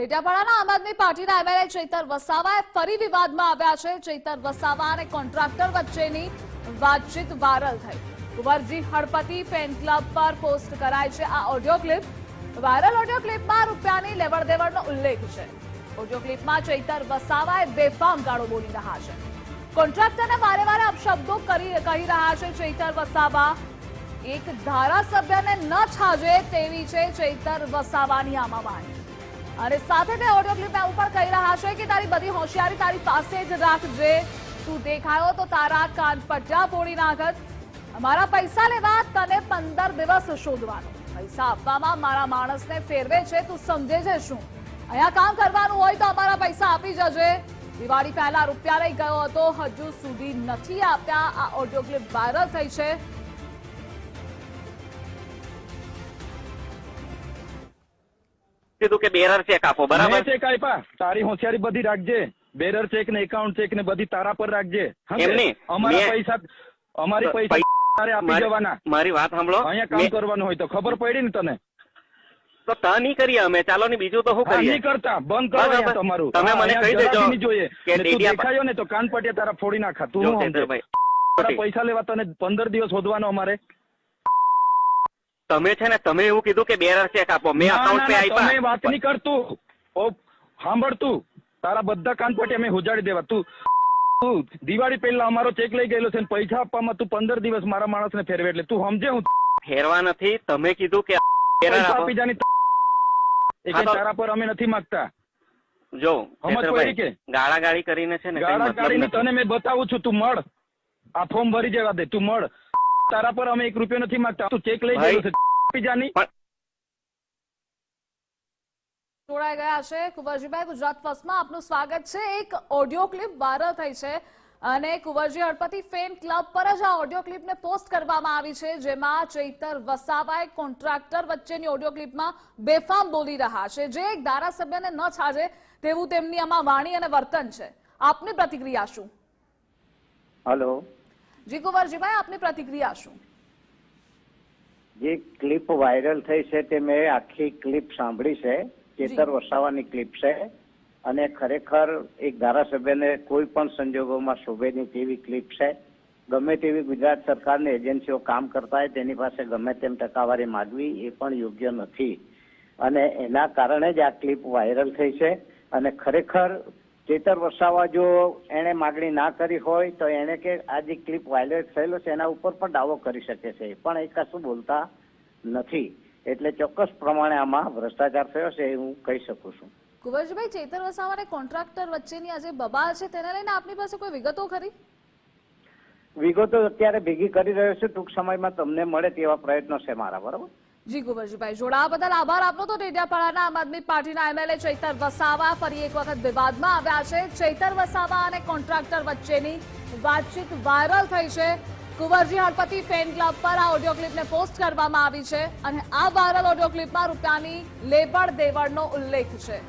ડેડિયાપાડાના આમ આદમી પાર્ટીના એમએલએ ચૈતર વસાવાએ ફરી વિવાદમાં આવ્યા છે. ચૈતર વસાવા અને કોન્ટ્રાક્ટર વચ્ચેની વાતચીત વાયરલ થઈ. કુંવરજી હળપતિ ફેન ક્લબ પર પોસ્ટ કરાય છે આ ઓડિયો ક્લિપ. વાયરલ ઓડિયો ક્લિપમાં રૂપિયાની લેવડ દેવડનો ઉલ્લેખ છે. ઓડિયો ક્લિપમાં ચૈતર વસાવાએ બેફામ ગાળો બોલી રહ્યા છે. કોન્ટ્રાક્ટરને વારે વારે અપશબ્દો કરી કહી રહ્યા છે ચૈતર વસાવા. એક ધારાસભ્યને ન છાજે તેવી છે ચૈતર વસાવાની આમાં વાણી. અને સાથે તે ઓડિયો ક્લિપમાં એવું પણ કહી રહ્યા છે કે તારી બધી હોશિયારી તારી પાસે જ રાખજે તું દેખાયો તો તારા કાન પટ્ટા ફોડી નાખત. અમારા પૈસા લેવા તને પંદર દિવસ શોધવાનો. પૈસા આપવામાં મારા માણસને ફેરવે છે, તું સમજે છે શું? અહીંયા કામ કરવાનું હોય તો અમારા પૈસા આપી જજે. દિવાળી પહેલા રૂપિયા લઈ ગયો હતો, હજુ સુધી નથી આપ્યા. આ ઓડિયો ક્લિપ વાયરલ થઈ છે. કીધું કે બેરર ચેક આપો બરાબર? ચેક આપ્યા. તારી હોશિયારી બધી રાખજે. બેરર ચેક ને એકાઉન્ટ ચેક ને બધી તારા પર રાખજે. સમજે? અમારા પૈસા અમારી પૈસા તારે આપી જવાના. મારી વાત સાંભળો. અહીંયા કામ કરવાનું હોય તો ખબર પડી ને તને? તો ત નહીં કરીએ અમે. ચાલો ને બીજું તો શું કરીએ? નહીં કરતા. બંધ કરો તમારું. તમે મને કહી દેજો જોઈએ. કે દેખાયો ને તો કાન પટિયા તારા ફોડી નાખા. તું પૈસા લેવા તને પંદર દિવસ શોધવાનો અમારે. તમે છે ને તમે એવું કીધું કે બેરર ચેક આપો. મેં અકાઉન્ટ પે આપ્યા. તમે વાત નહીં કરતું. ઓ સાંભળ તું. તારા બધા કાન પટિયા મેં ઉજાડી દેવા. તું તું દિવાળી પહેલા અમારો ચેક લઈ ગયેલો છે પૈસા આપવામાં તું પંદર દિવસ મારા માણસને ફેરવે એટલે તું સમજે હું ફેરવા નથી. તમે કીધું કે પૈસા આપી. જાની તારા પર અમે નથી માંગતા. જો? ગાળા ગાળી કરીને છે ને ગાળા કાઢીને તને મેં બતાવું છું તું મળ. આ ફોર્મ ભરી જવા દે તું મળ. તારા પર અમે એક રૂપિયો નથી માંગતા. તું ચેક લઈ ગયો છે આપી જોડાઈ ગયા છે કુંવરજીભાઈ ગુજરાત ફર્સ્ટમાં આપનું સ્વાગત છે. એક ઓડિયો ક્લિપ વાયરલ થઈ છે અને કુંવરજી હળપતિ ફેન ક્લબ પર જ આ ઓડિયો ક્લિપને પોસ્ટ કરવામાં આવી છે જેમાં ચૈતર વસાવાએ કોન્ટ્રાક્ટર વચ્ચેની ઓડિયો ક્લિપમાં બેફામ બોલી રહ્યા છે. જે એક ધારાસભ્યને ન છાજે તેવું તેમની આમાં વાણી અને વર્તન છે. આપની પ્રતિક્રિયા શું? હલો. જી કુંવરજીભાઈ આપની પ્રતિક્રિયા શું? જે ક્લિપ વાયરલ થઈ છે તે મેં આખી ક્લિપ સાંભળી છે ચેતર વસાવાની ક્લિપ છે. અને ખરેખર એક ધારાસભ્યને કોઈ પણ સંજોગોમાં શોભે નહીં તેવી ક્લિપ છે. ગમે તેવી ગુજરાત સરકારની એજન્સીઓ કામ કરતા હોય તેની પાસે ગમે તેમ ટકાવારી માગવી એ પણ યોગ્ય નથી. અને એના કારણે જ આ ક્લિપ વાયરલ થઈ છે. અને ખરેખર ચેતર વસાવા જો એણે માગણી ના કરી હોય તો એને કે આ જે ક્લિપ વાયલેટ થયેલો છે એના ઉપર પણ દાવો કરી શકે છે. પણ એ કશું બોલતા નથી. એટલે ચોક્કસ પ્રમાણે આમાં ભ્રષ્ટાચાર થયો છે એ હું કહી શકું છું. કુંવરજીભાઈ ચેતર વસાવા અને કોન્ટ્રાક્ટર વચ્ચેની આ જે બબાલ છે તેને લઈને આપની પાસે કોઈ વિગતો ખરી? વિગતો અત્યારે ભેગી કરી રહ્યો છું. ટૂંક સમયમાં તમને મળે તેવા પ્રયત્નો છે મારા બરાબર? જી કુંવરજીભાઈ જોડાવા બદલ આભાર. આપનો તો ડેડિયાપાડાના આમ આદમી પાર્ટીના એમએલએ ચૈતર વસાવા ફરી એક વખત વિવાદમાં આવ્યા છે. ચૈતર વસાવા અને કોન્ટ્રાક્ટર વચ્ચેની વાતચીત વાયરલ થઈ છે. કુંવરજી હળપતિ ફેન ક્લબ પર આ ઓડિયો ક્લિપને પોસ્ટ કરવામાં આવી છે અને આ વાયરલ ઓડિયો ક્લિપમાં રૂપિયાની લેબડ દેવડનો ઉલ્લેખ છે.